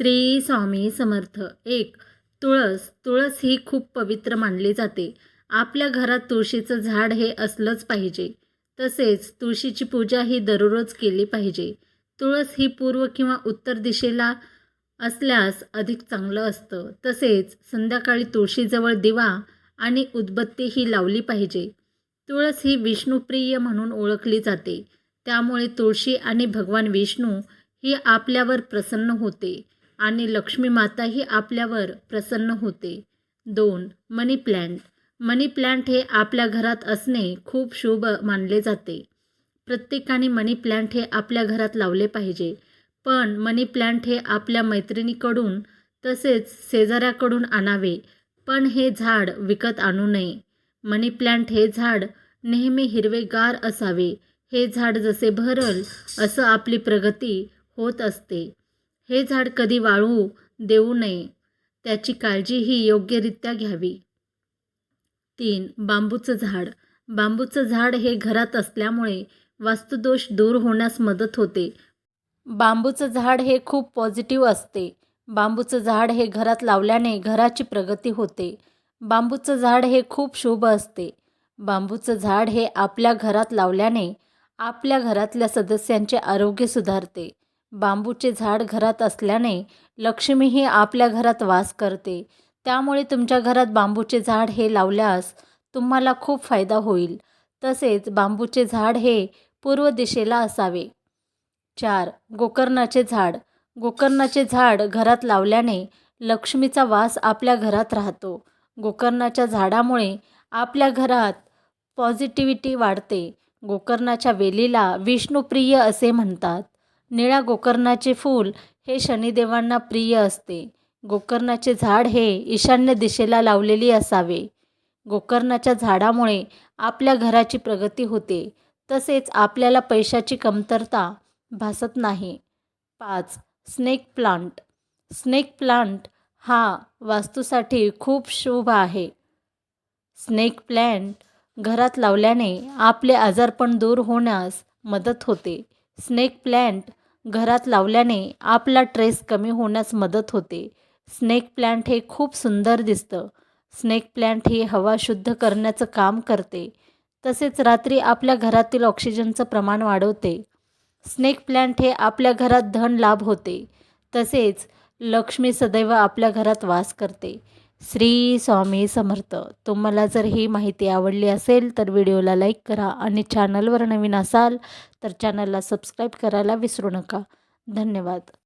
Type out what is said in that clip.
श्री स्वामी समर्थ. एक तुळस. तुळस ही खूप पवित्र मानली जाते. आपल्या घरात तुळशीचं झाड हे असलंच पाहिजे. तसेच तुळशीची पूजा ही दररोज केली पाहिजे. तुळस ही पूर्व किंवा उत्तर दिशेला असल्यास अधिक चांगलं असतं. तसेच संध्याकाळी तुळशीजवळ दिवा आणि उदबत्ती ही लावली पाहिजे. तुळस ही विष्णुप्रिय म्हणून ओळखली जाते. त्यामुळे तुळशी आणि भगवान विष्णू ही आपल्यावर प्रसन्न होते. आणि लक्ष्मी माताही आपल्यावर प्रसन्न होते. दोन मनी प्लॅन्ट मनी प्लॅन्ट हे आपल्या घरात असणे खूप शुभ मानले जाते. प्रत्येकाने मनी प्लॅन्ट हे आपल्या घरात लावले पाहिजे. पण मनी प्लॅन्ट हे आपल्या मैत्रिणीकडून तसेच शेजाऱ्याकडून आणावे पण हे झाड विकत आणू नये. मनी प्लॅन्ट हे झाड नेहमी हिरवेगार असावे. हे झाड जसे भरल असं आपली प्रगती होत असते. हे झाड कधी वाळू देऊ नये त्याची काळजी ही योग्यरित्या घ्यावी. तीन बांबूचं झाड. बांबूचं झाड हे घरात असल्यामुळे वास्तुदोष दूर होण्यास मदत होते. बांबूचं झाड हे खूप पॉझिटिव्ह असते. बांबूचं झाड हे घरात लावल्याने घराची प्रगती होते. बांबूचं झाड हे खूप शुभ असते. बांबूचं झाड हे आपल्या घरात लावल्याने आपल्या घरातल्या सदस्यांचे आरोग्य सुधारते. बांबूचे झाड घरात असल्याने लक्ष्मी ही आपल्या घरात वास करते. त्यामुळे तुमच्या घरात बांबूचे झाड हे लावल्यास तुम्हाला खूप फायदा होईल. तसेच बांबूचे झाड हे पूर्व दिशेला असावे. चार गोकर्णाचे झाड. गोकर्णाचे झाड घरात लावल्याने लक्ष्मीचा वास आपल्या घरात राहतो. गोकर्णाच्या झाडामुळे आपल्या घरात पॉझिटिव्हिटी वाढते. गोकर्णाच्या वेलीला विष्णुप्रिय असे म्हणतात. निळ्या गोकर्णाचे फूल हे शनिदेवांना प्रिय असते. गोकर्णाचे झाड हे ईशान्य दिशेला लावलेली असावे. गोकर्णाच्या झाडामुळे आपल्या घराची प्रगती होते. तसेच आपल्याला पैशाची कमतरता भासत नाही. पाच स्नेक प्लांट. स्नेक प्लांट हा वास्तूसाठी खूप शुभ आहे. स्नेक प्लांट घरात लावल्याने आपले आजारपण दूर होण्यास मदत होते. स्नेक प्लांट घरात लावल्याने आपला ट्रेस कमी होण्यास मदत होते. स्नेक प्लॅन्ट हे खूप सुंदर दिसतं. स्नेक प्लॅन्ट हे हवा शुद्ध करण्याचं काम करते. तसेच रात्री आपल्या घरातील ऑक्सिजनचं प्रमाण वाढवते. स्नेक प्लॅन्ट हे आपल्या घरात धन लाभ होते. तसेच लक्ष्मी सदैव आपल्या घरात वास करते. श्री स्वामी समर्थ. तुम्हाला जर ही माहिती आवडली असेल तर व्हिडिओला लाईक करा आणि चॅनलवर नवीन असाल तर चॅनलला सबस्क्राईब करायला विसरू नका. धन्यवाद.